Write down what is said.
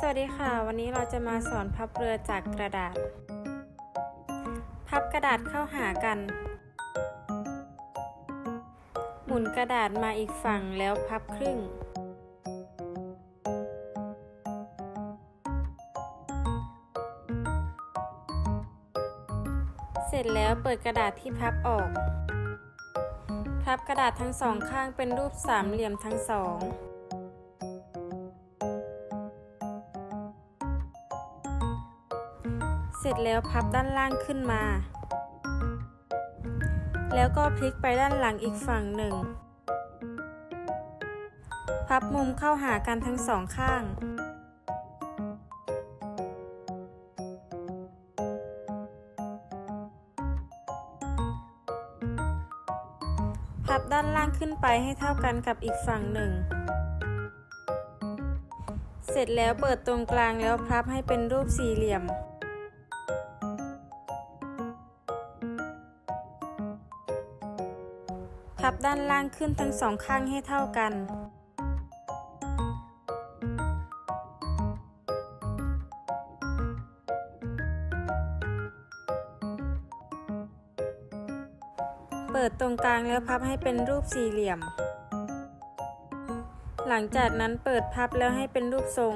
สวัสดีค่ะ วันนี้เราจะมาสอนพับเรือจากกระดาษ พับกระดาษเข้าหากัน หมุนกระดาษมาอีกฝั่งแล้วพับครึ่ง เสร็จแล้วเปิดกระดาษที่พับออก พับกระดาษทั้งสองข้างเป็นรูปสามเหลี่ยมทั้งสอง ร็จแล้วพับด้านล่างขึ้นมา แล้วก็พลิกไปด้านหลังอีกฝั่งหนึ่ง พับมุมเข้าหากันทั้งสองข้างพับด้านล่างขึ้นไปให้เท่ากันกับอีกฝั่งหนึ่ง เสร็จแล้วเปิดตรงกลางแล้วพับให้เป็นรูปสี่เหลี่ยม พับด้านล่างขึ้นทั้งสองข้างให้เท่ากัน เปิดตรงกลางแล้วพับให้เป็นรูปสี่เหลี่ยม หลังจากนั้นเปิดพับแล้วให้เป็นรูปทรง